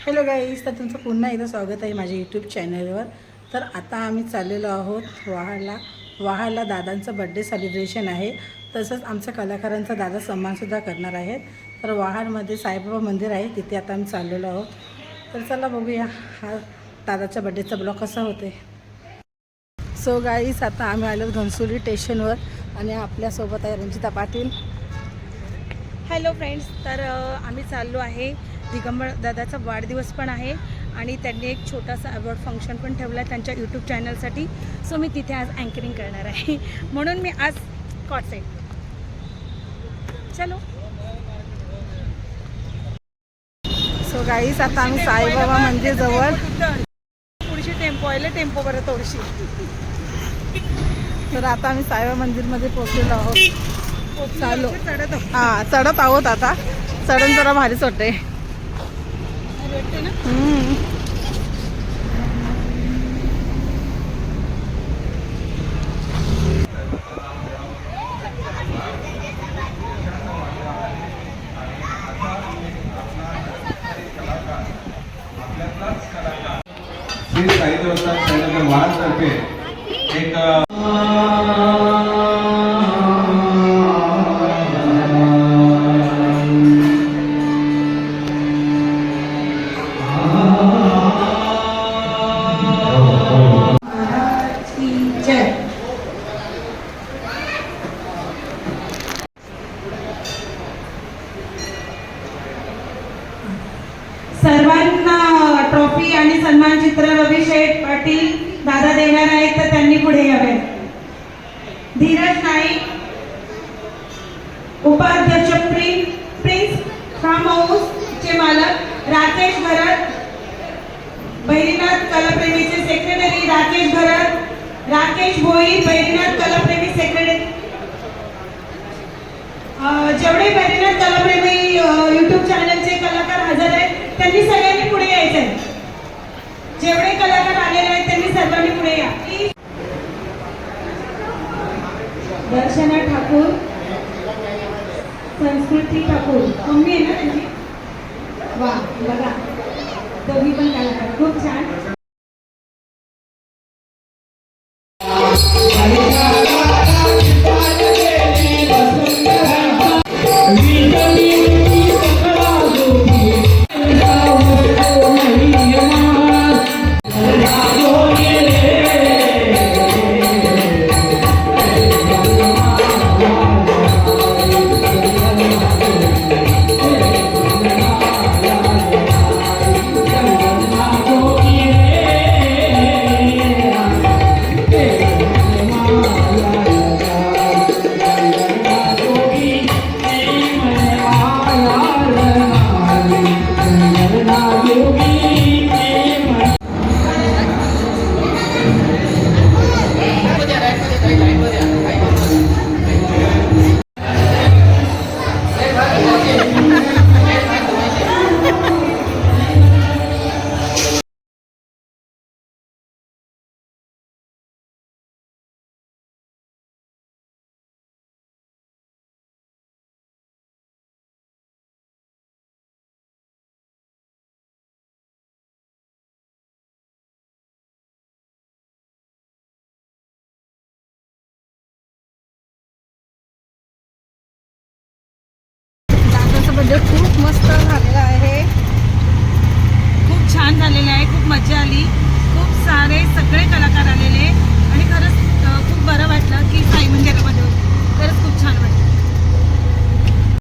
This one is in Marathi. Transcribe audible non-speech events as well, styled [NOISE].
हॅलो गाईज तर तुमचं पुन्हा एकदा स्वागत आहे माझ्या यूट्यूब चॅनलवर तर आता आम्ही चाललेलो आहोत वाहाला वाहाला दादांचं बड्डे सेलिब्रेशन आहे. तसंच आमच्या कलाकारांचा दादा सन्मानसुद्धा करणार आहेत. तर वाहाडमध्ये साईबाबा मंदिर आहे तिथे आता आम्ही चाललेलो आहोत. तर चला बघूया हा दादाच्या बड्डेचा ब्लॉग कसा होते सो गाईज आता आम्ही आलो घनसोली स्टेशनवर आणि आपल्यासोबत आहे रंजिता पाटील. हॅलो फ्रेंड्स तर आम्ही चाललो आहे दिगंबर दादाचा वाढदिवस पण आहे आणि त्यांनी एक छोटासा अवॉर्ड फंक्शन पण ठेवला आहे त्यांच्या यूट्यूब चॅनलसाठी सो मी तिथे आज अँकरिंग करणार आहे. [LAUGHS] म्हणून मी आज कॉट आहे चलो. सो गाईस आता आम्ही साईबाबा मंदिर जवळ. थोडीशी टेम्पो आहे टेम्पो बरं थोडीशी. तर आता आम्ही साईबाबा मंदिरमध्ये पोहोचलेलो आहोत. चालू. हा चढत आहोत आता. चढण जरा भारीच वाटते श्री साई देवस्थान संघटना महाराष्ट्रतर्फे एक ट्रॉफी आणि सन्मानचित्र रवी शेठ पाटील दादा देणार आहेत तर त्यांनी पुढे यावे. धीरज नाईक उपाध्यक्ष प्रिन्स प्रिन्स फार्म हाऊस चे मालक राकेश भरत बैरीनाथ कलाप्रेमीचे सेक्रेटरी राकेश भरत राकेश भोई बैरीनाथ कलाप्रेमी सेक्रेटरी जेवढे बैरीनाथ कलाप्रेमी युट्यूब चॅनलचे कलाकार हजर आहेत त्यांनी सगळ्यांनी पुढे यायचं आहे जेवढे कलाकार आलेले आहेत त्यांनी सर्वांनी पुढे या दर्शना ठाकूर संस्कृती ठाकूर. मम्मी आहे ना त्यांची वा बघा. दोघी पण कलाकार खूप छान. बड्डे खूप मस्त झालेला आहे. खूप छान झालेलं आहे खूप मजा आली. खूप सारे सग